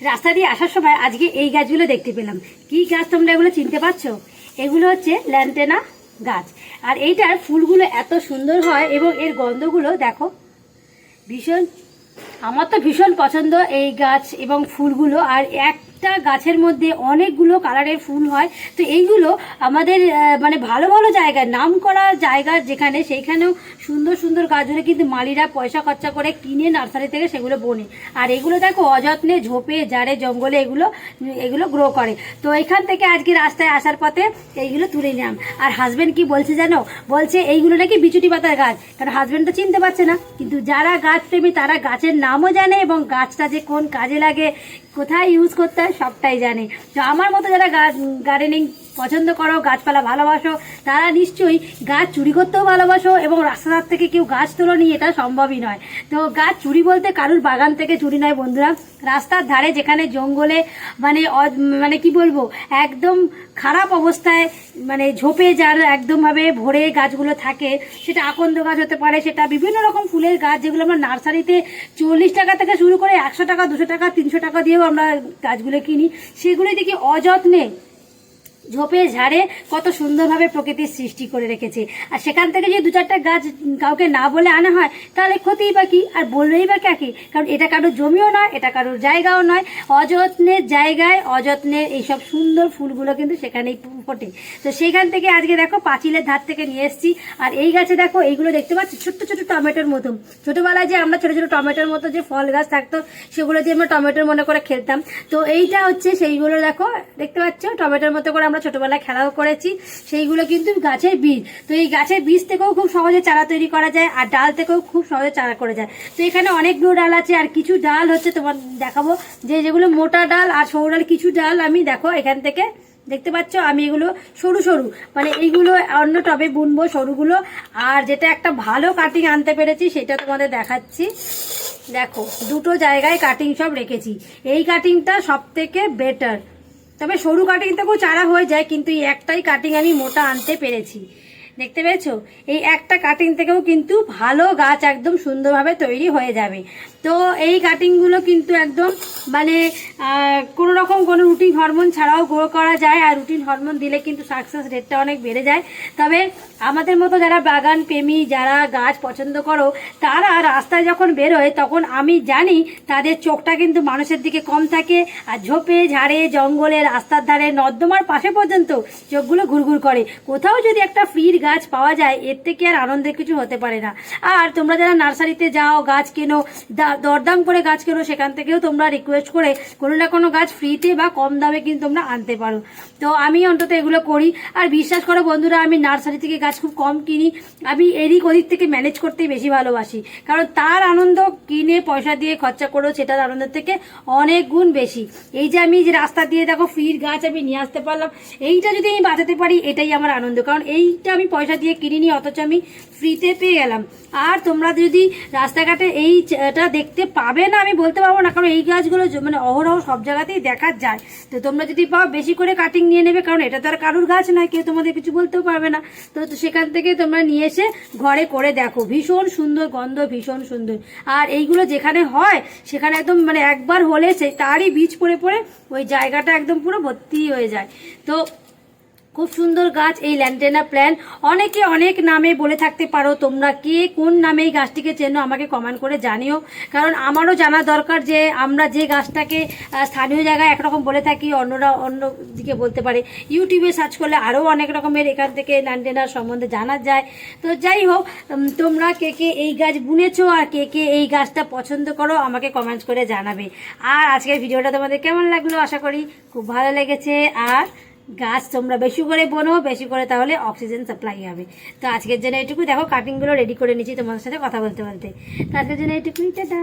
রাস্তা দিয়ে আসার সময় আজকে এই গাছগুলো দেখতে পেলাম। কি গাছ তোমরা এগুলো চিনতে পারছ? এগুলো হচ্ছে ল্যান্টেনা গাছ। আর এইটার ফুলগুলো এত সুন্দর হয় এবং এর গন্ধগুলো দেখো, ভীষণ আমার তো ভীষণ পছন্দ এই গাছ এবং ফুলগুলো, আর একটা গাছের মধ্যে অনেকগুলো কালারের ফুল হয়। তো এইগুলো আমাদের মানে ভালো ভালো জায়গায় নাম করা জায়গা যেখানে, সেইখানেও সুন্দর সুন্দর গাছগুলো কিন্তু মালিরা পয়সা খরচা করে কিনে নার্সারি থেকে সেগুলো বোনে। আর এগুলো দেখো অযত্নে ঝোপে জারে জঙ্গলে এগুলো এগুলো গ্রো করে। তো এখান থেকে আজকে রাস্তায় আসার পথে এইগুলো তুলে নিলাম। আর হাজবেন্ড কি বলছে জানো? বলছে এইগুলো নাকি বিচুটি পাতার গাছ। কারণ হাজব্যান্ড তো চিনতে পারছে না। কিন্তু যারা গাছ প্রেমী, তারা গাছের নামও জানে এবং গাছটা যে কোন কাজে লাগে, কোথায় ইউজ করতে হয় সবটাই জানে। তো আমার মতো যারা গার্ডেনিং পছন্দ করো, গাছপালা ভালোবাসো, তারা নিশ্চয়ই গাছ চুরি করতেও ভালোবাসো এবং রাস্তাঘাট থেকে কেউ গাছ তোলো নি, এটা সম্ভবই নয়। তো গাছ চুরি বলতে কারুর বাগান থেকে চুরি নয় বন্ধুরা। রাস্তার ধারে যেখানে জঙ্গলে মানে মানে কি বলব, একদম খারাপ অবস্থায় মানে ঝোপে যার একদমভাবে ভরে গাছগুলো থাকে, সেটা আকন্দ গাছ হতে পারে, সেটা বিভিন্ন রকম ফুলের গাছ যেগুলো আমরা নার্সারিতে চল্লিশ টাকা থেকে শুরু করে একশো টাকা, দুশো টাকা, তিনশো টাকা দিয়েও আমরা গাছগুলো কিনি সেগুলো দেখি অযত্নে ঝোপে ঝাড়ে কত সুন্দরভাবে প্রকৃতির সৃষ্টি করে রেখেছে। আর সেখান থেকে যদি দু চারটা গাছ কাউকে না বলে আনা হয়, তাহলে ক্ষতিই বা কী? আর বললেই বা কাকে? কারণ এটা কারোর জমিও নয়, এটা কারোর জায়গাও নয়। অযত্নের জায়গায় অযত্নের এইসব সুন্দর ফুলগুলো কিন্তু সেখানেই ফোটে। তো সেইখান থেকে আজকে দেখো পাঁচিলের ধার থেকে নিয়ে এসেছি। আর এই গাছে দেখো এইগুলো দেখতে পাচ্ছি? ছোট্ট ছোট্ট টমেটোর মতো। ছোটোবেলায় যে আমরা ছোটো ছোটো টমেটোর মতো যে ফল গাছ থাকতো, সেগুলো দিয়ে আমরা টমেটোর মনে করে খেলতাম। তো এইটা হচ্ছে সেইগুলো দেখো, দেখতে পাচ্ছ? টমেটোর মতো করে আমরা ছোটবেলায় খেলাও করেছি, সেইগুলো কিন্তু গাছের বীজ। তো এই গাছের বীজ থেকেও খুব সহজে চারা তৈরি করা যায় আর ডাল থেকেও খুব সহজে চারা করে যায়। তো এখানে অনেকগুলো ডাল আছে আর কিছু ডাল হচ্ছে তোমার দেখাবো। যে যেগুলো মোটা ডাল আর সরু ডাল, কিছু ডাল আমি দেখো এখান থেকে দেখতে পাচ্ছ, আমি এগুলো সরু সরু। মানে এইগুলো অন্য টবে বুনবো সরুগুলো। আর যেটা একটা ভালো কাটিং আনতে পেরেছি, সেটা তোমাদের দেখাচ্ছি। দেখো, দুটো জায়গায় কাটিং সব রেখেছি। এই কাটিংটা সব থেকে বেটার তবে সরু কাটিং থেকেও চারা হয়ে যায়, কিন্তু এই একটাই কাটিং আমি মোটা আনতে পেরেছি। দেখতে পেয়েছ? এই একটা কাটিং থেকেও কিন্তু ভালো গাছ একদম সুন্দরভাবে তৈরি হয়ে যাবে। তো এই কাটিংগুলো কিন্তু একদম মানে কোনো রকম কোনো রুটিন হরমোন ছাড়াও গ্রো করা যায় আর রুটিন হরমোন দিলে কিন্তু সাকসেস রেটটা অনেক বেড়ে যায়। তবে আমাদের মতো যারা বাগান প্রেমী, যারা গাছ পছন্দ করো, তারা রাস্তায় যখন বেরোয় তখন আমি জানি তাদের চোখটা কিন্তু মানুষের দিকে কম থাকে আর ঝোপে, ঝাড়ে, জঙ্গলে, রাস্তার ধারে, নর্দমার পাশে পর্যন্ত চোখগুলো ঘুরঘুর করে। কোথাও যদি একটা ফ্রির গাছ পাওয়া যায়, এর থেকে আর আনন্দের কিছু হতে পারে না। আর তোমরা যারা নার্সারিতে যাও, গাছ কেনো দরদাম করে গাছ কেনো, সেখান থেকেও তোমরা রিকোয়েস্ট করে কোনো না কোনো গাছ ফ্রিতে বা কম দামে কিন্তু তোমরা আনতে পারো। তো আমি অন্তত এগুলো করি। আর বিশ্বাস করো বন্ধুরা, আমি নার্সারি থেকে গাছ খুব কম কিনি। আমি এদিক ওদিক থেকে ম্যানেজ করতেই বেশি ভালোবাসি। কারণ তার আনন্দ কিনে পয়সা দিয়ে খরচা করেও সেটার আনন্দের থেকে অনেক গুণ বেশি। এই যে আমি যে রাস্তা দিয়ে দেখো ফ্রির গাছ আমি নিয়ে আসতে পারলাম, এইটা যদি আমি বাঁচাতে পারি, এটাই আমার আনন্দ। কারণ এইটা আমি পয়সা দিয়ে কিনিনি অথচ আমি ফ্রিতে পেয়ে গেলাম। আর তোমরা যদি রাস্তাঘাটে এইটা দেখতে পাবে না, আমি বলতে পারব না, কারণ এই গাছগুলো মানে অহরহ সব জায়গাতেই দেখা যায়। তো তোমরা যদি পাও, বেশি করে কাটিং নিয়ে নেবে, কারণ এটা তো আর কারুর গাছ নয়, কেউ তোমাদের কিছু বলতেও পারবে না। তো সেখান থেকে তোমরা নিয়ে এসে ঘরে করে দেখো। ভীষণ সুন্দর গন্ধ, ভীষণ সুন্দর। আর এইগুলো যেখানে হয়, সেখানে একদম মানে একবার হলে সে তারই বীজ পড়ে পড়ে ওই জায়গাটা একদম পুরো ভর্তি হয়ে যায়। তো খুব সুন্দর গাছ এই ল্যান্টেনা প্ল্যান অনেকে অনেক নামে বলে থাকতে পারো তোমরা কে কোন নামে এই গাছটিকে চেনো, আমাকে কমেন্ট করে জানিও। কারণ আমারও জানা দরকার যে আমরা যে গাছটাকে স্থানীয় জায়গায় একরকম বলে থাকি, অন্যরা অন্য দিকে বলতে পারে। ইউটিউবে সার্চ করলে আরও অনেক রকমের এখান থেকে ল্যান্টেনার সম্বন্ধে জানা যায়। তো যাই হোক তোমরা কে কে এই গাছ বুনেছো আর কে কে এই গাছটা পছন্দ করো, আমাকে কমেন্টস করে জানাবে। আর আজকের ভিডিওটা তোমাদের কেমন লাগল? আশা করি খুব ভালো লেগেছে। আর গাছ তোমরা বেশি করে বোনো, বেশি করে তাহলে অক্সিজেন সাপ্লাই হবে। তো আজকের জন্য এইটুকু দেখো কাটিংগুলো রেডি করে নিচ্ছি তোমাদের সাথে কথা বলতে বলতে। তো আজকের জন্য এটুকুই। টাটা!